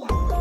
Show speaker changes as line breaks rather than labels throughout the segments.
tao.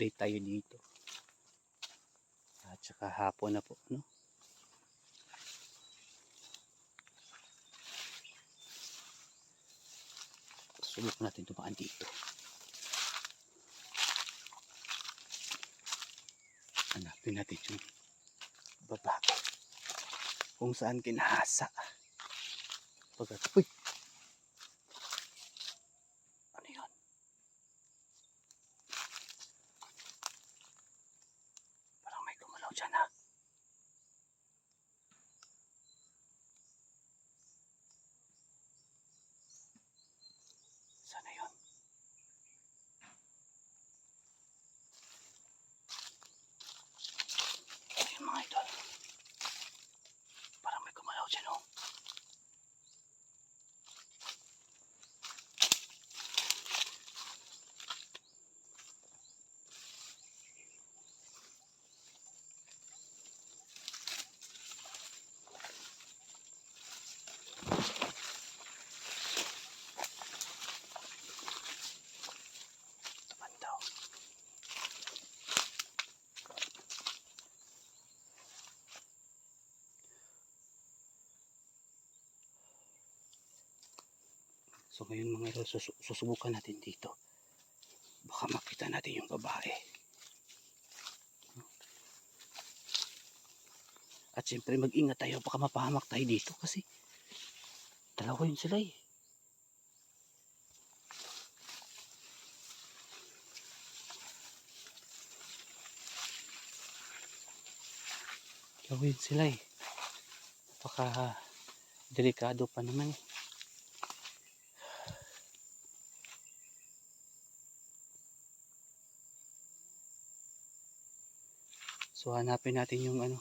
Update tayo dito. At saka hapon na po, no? Subukan natin dumaan dito. Hanapin natin yung babae. Kung saan kinahasa. Pagkat! Ano yun? Parang may gumalaw dyan ha. Sana yun? Ayun mga idol. Parang may gumalaw dyan oh. Taman daw. So ngayon mga idol, susu- susubukan natin dito. Baka makita natin yung babae. At siyempre mag-ingat tayo baka mapahamak tayo dito kasi dalawa yun sila eh. Dalawa yun sila eh. Baka delikado pa naman eh. So hanapin natin yung ano.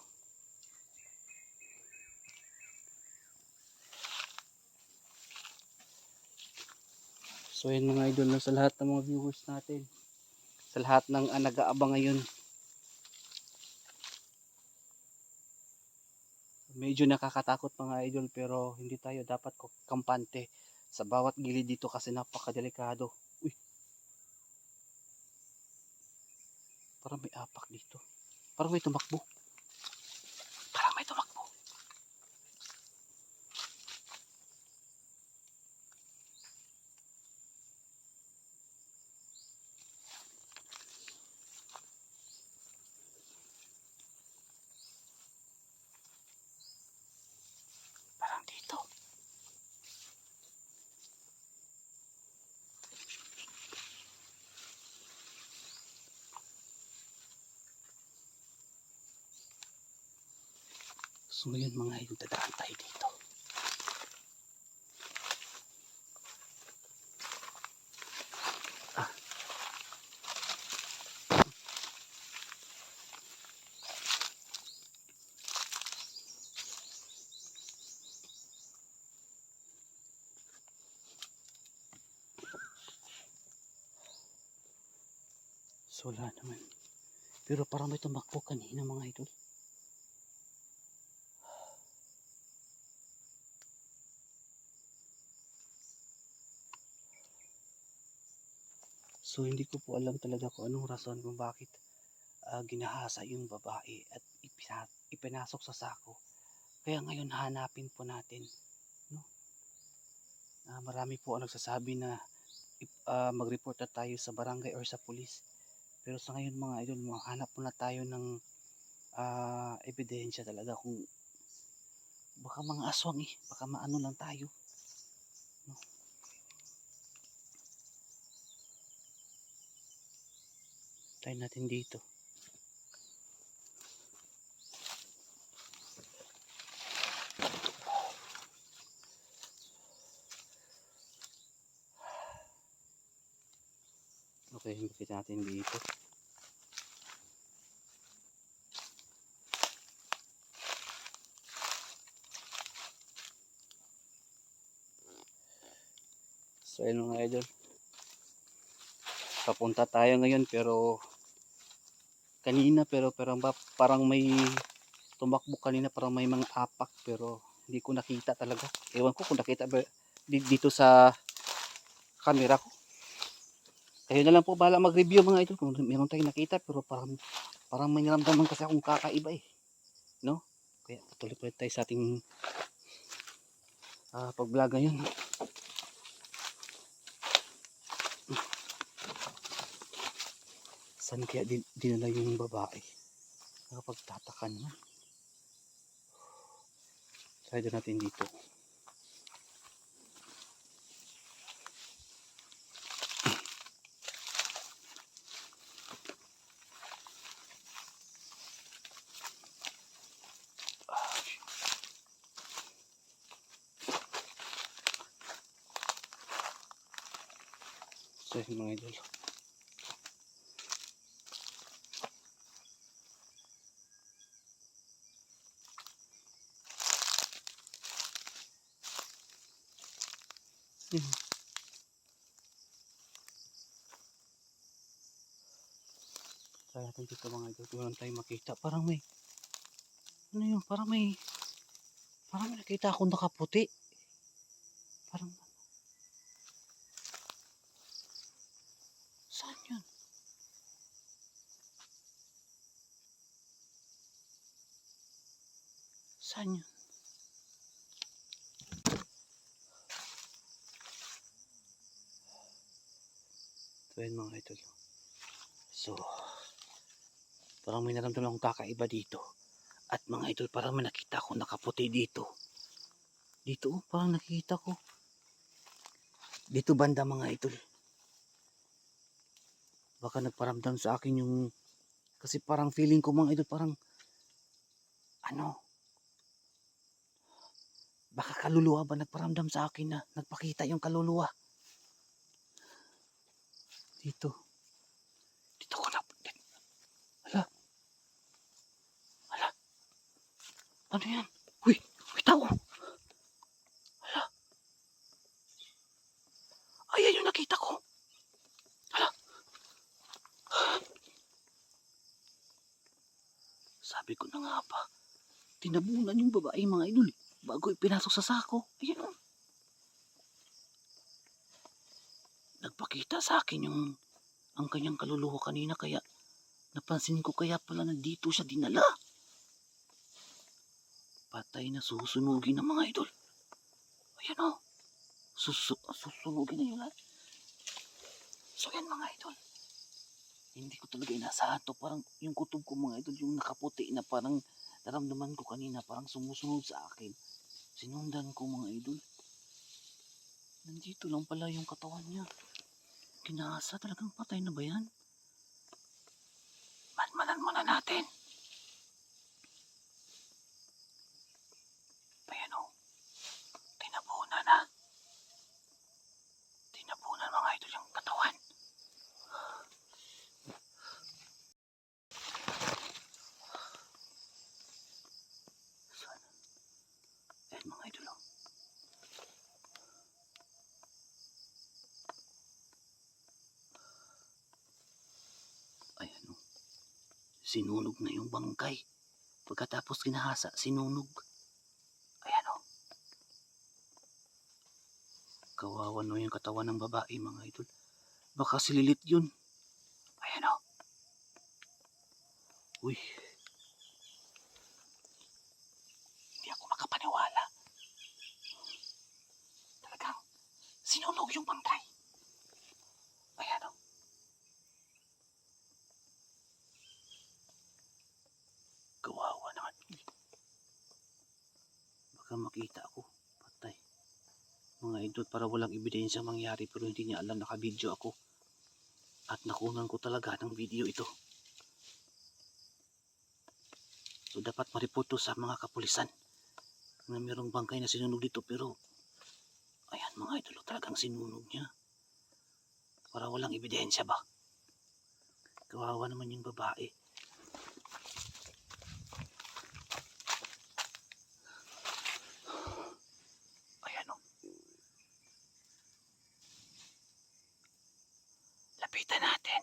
So yun mga idol no, sa lahat ng mga viewers natin. Sa lahat ng uh, nag-aabang ngayon. Medyo nakakatakot mga idol pero hindi tayo dapat kampante sa bawat gilid dito kasi napakadelikado. Uy. Parang may apak dito. Parang may tumakbo. So ngayon mga idol, dadaan tayo dito. Ah. So wala naman. Pero parang may tumakbo kanina mga idol. So hindi ko po alam talaga kung anong rason kung bakit ah, ginahasa yung babae at ipina- ipinasok sa sako. Kaya ngayon hanapin po natin. No? Ah, marami po ang nagsasabi na ah, mag-report na tayo sa barangay or sa pulis. Pero sa ngayon mga idol, mahanap muna tayo ng ah, ebidensya talaga kung baka mga aswang eh, baka maano lang tayo. No? Try natin dito. Okay, bakit natin dito. So ayun mga idol. Papunta tayo ngayon pero kanina pero parang parang may tumakbo kanina parang may mga apak pero hindi ko nakita talaga. Ewan ko kung nakita ba di- dito sa camera ko. Kayo na lang po bahala mag-review mga idol kung meron tayong nakita pero parang parang may naramdaman kasi akong kakaiba eh. No? Kaya tuloy pa rin tayo sa ating ah pag-vlog ngayon. Saan kaya din, dinala yung babae? Nakapagtataka naman. Try din natin dito. So yun mga idol. Natin dito mga idol. Kung tayo makita. Parang may ano yun? Parang may parang may nakita akong nakaputi. Parang Saan yun? Saan yun? So yun mga idol. So, parang may naramdaman akong kakaiba dito. At mga idol, parang may nakita ako nakaputi dito. Dito, oh, parang nakita ko. Dito banda mga idol. Baka nagparamdam sa akin yung... Kasi parang feeling ko mga idol, parang... Ano? Baka kaluluwa ba nagparamdam sa akin na nagpakita yung kaluluwa? Dito ko na. Hala. Hala. Ano yan? Uy, uy tao. Hala. Ayan yung nakita ko. Hala. Sabi ko na nga ba, tinabunan yung babae mga idol bago ipinasok sa sako. Ayan o. Nagpakita sa akin yung ang kanyang kaluluwa kanina kaya napansin ko kaya pala nandito siya dinala. Patay na susunugin ng mga idol. Ayan o. Susu susunugin na yun lahat. So yan mga idol. Hindi ko talaga inasahan to. Parang yung kutob ko mga idol, yung nakaputi na parang naramdaman ko kanina, parang sumusunod sa akin. Sinundan ko mga idol. Nandito lang pala yung katawan niya. Kinasa talagang patay na ba yan? Manmanan muna natin. Ayan o. Tinabunan na. Tinabunan mga idol yung katawan. Saan? Ayan mga idol o. Ayan o. Sinunog na yung bangkay. Pagkatapos kinahasa, sinunog. Ayan o. Kawawa no yung katawan ng babae mga idol. Baka sililit yun. Ayan o. Uy. Hindi ako makapaniwala. Talagang sinunog yung bangkay. Ayan o. Kawawa naman. Baka makita ako. Patay. Mga idol para walang ebidensya mangyari pero hindi niya alam nakabidyo ako. At nakunan ko talaga ng video ito. So dapat maripoto sa mga kapulisan na mayroong bangkay na sinunog dito pero ayan mga idol talagang sinunog niya. Para walang ebidensya ba? Kawawa naman yung babae. Ayan o. Lapitan natin.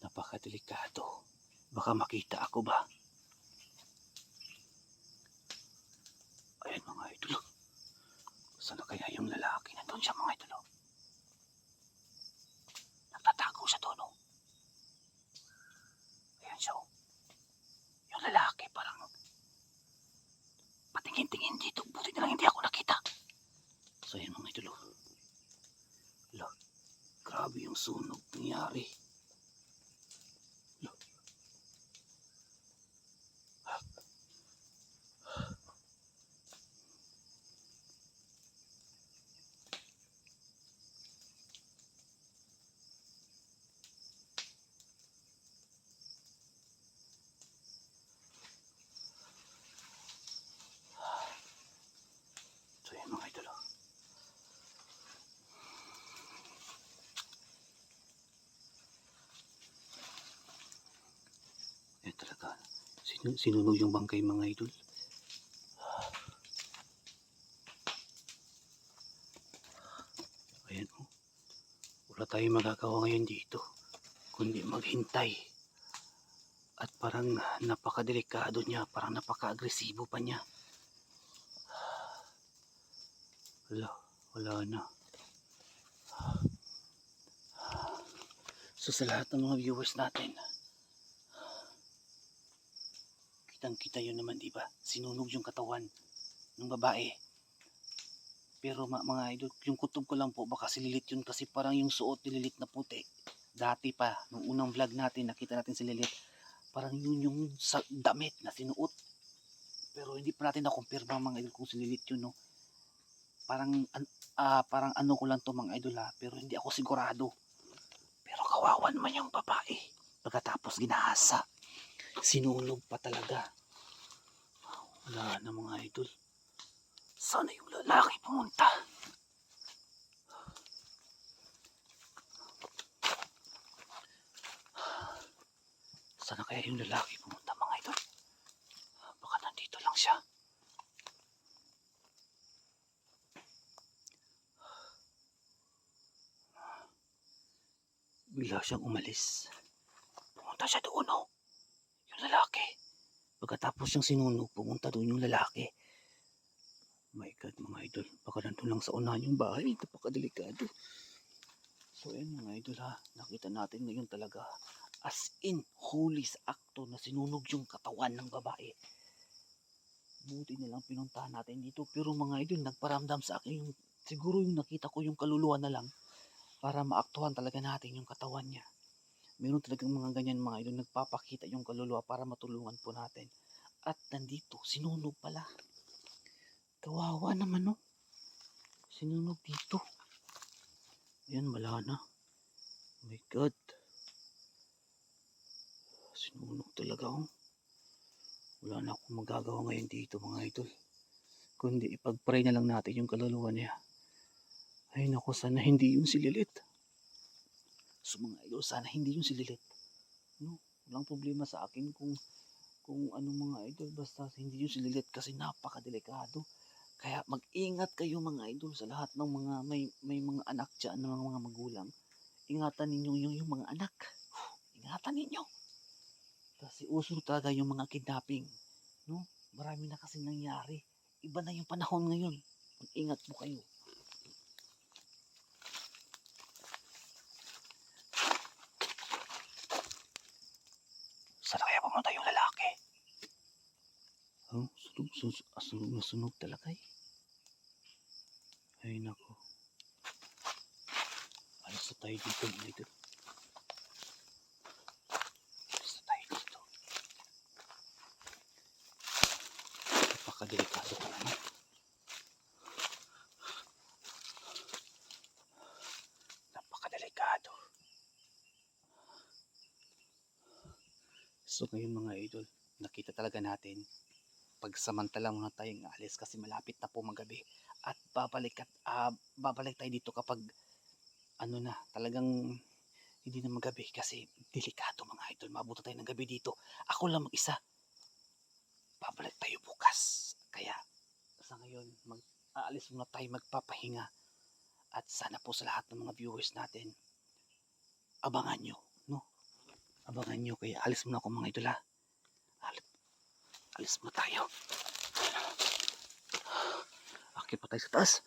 Napakadelikado. Baka makita ako ba? Ayan mga idol. Sana kaya yung lalaki na doon siya mga idol? oh? Nagtatago siya doon oh. Ayan siya oh. Yung lalaki parang patingin-tingin dito. Buti na lang hindi ako nakita. So ayan mga idol oh. Lo, grabe yung sunog nangyari. Lo. So yan mga idol. oh. Talaga. Sinu sinunog yung bangkay mga idol. Ayan oh. Wala tayong magagawa ngayon dito. Kundi maghintay. At parang napakadelikado niya. Parang napaka-agresibo pa niya. Wala, wala na. So sa lahat ng mga viewers natin, kitang kita yun naman diba? Sinunog yung katawan ng babae. Pero ma- mga idol, yung kutob ko lang po, baka si Lilith yun kasi parang yung suot ni Lilith na puti. Dati pa, nung unang vlog natin, nakita natin si Lilith, parang yun yung damit na sinuot. Pero hindi pa natin na-confirm mga idol kung si Lilith yun, no? parang an- ah, parang ano ko lang to mga idol ha, pero hindi ako sigurado. Pero kawawan man yung babae. Pagkatapos ginahasa, sinunog pa talaga. Wala na mga idol. Sana yung lalaki pumunta. Sana kaya yung lalaki pumunta mga idol. Baka nandito lang siya. bigla siyang umalis. Pumunta siya doon, oh. Pagkatapos siyang sinunog, pumunta doon yung lalaki. My God, mga idol. Baka nandun lang sa unahan yung bahay. Napakadelikado. So, ayan mga idol ha. Nakita natin ngayon talaga. As in, holy sa akto na sinunog yung katawan ng babae. Buti na lang pinuntahan natin dito. Pero mga idol, nagparamdam sa akin yung, siguro yung nakita ko yung kaluluwa na lang para maaktuhan talaga natin yung katawan niya. Meron talagang mga ganyan mga idol, nagpapakita yung kaluluwa para matulungan po natin. At nandito, sinunog pala. Kawawa naman no. Sinunog dito. Ayan, wala na. Oh my God. Sinunog talaga oh. Wala na akong magagawa ngayon dito mga idol. Kundi ipag-pray na lang natin yung kaluluwa niya. Ay naku, sana hindi yun si Lilith. So mga idol, sana hindi yun si Lilith. No, walang problema sa akin kung kung anong mga idol basta hindi yun si Lilith kasi napakadelikado. Kaya mag-ingat kayo mga idol sa lahat ng mga may may mga anak diyan ng mga, mga magulang. Ingatan ninyo yung, yung mga anak. Ingatan ninyo. Kasi uso talaga yung mga kidnapping. No? Marami na kasi nangyari. Iba na yung panahon ngayon. Mag-ingat po kayo. Saan kaya pumunta yung lalaki? Oh, sunog, sunog, sunog na sunog talaga eh. Ay, nako. Alas na tayo dito, mga. Alas na tayo dito. Napakadelikado ka naman. Napakadelikado. So ngayon mga idol, nakita talaga natin pagsamantala muna tayong alis kasi malapit na po magabi. At babalik at ah, babalik tayo dito kapag ano na talagang hindi na magabi kasi delikado mga idol. Mabuta tayo ng gabi dito. Ako lang mag-isa. Babalik tayo bukas. Kaya sa ngayon mag aalis muna tayo magpapahinga. At sana po sa lahat ng mga viewers natin abangan nyo no? Abangan nyo. Kaya alis muna ako mga idol ha alis muna tayo Akit pa tayo sa taas.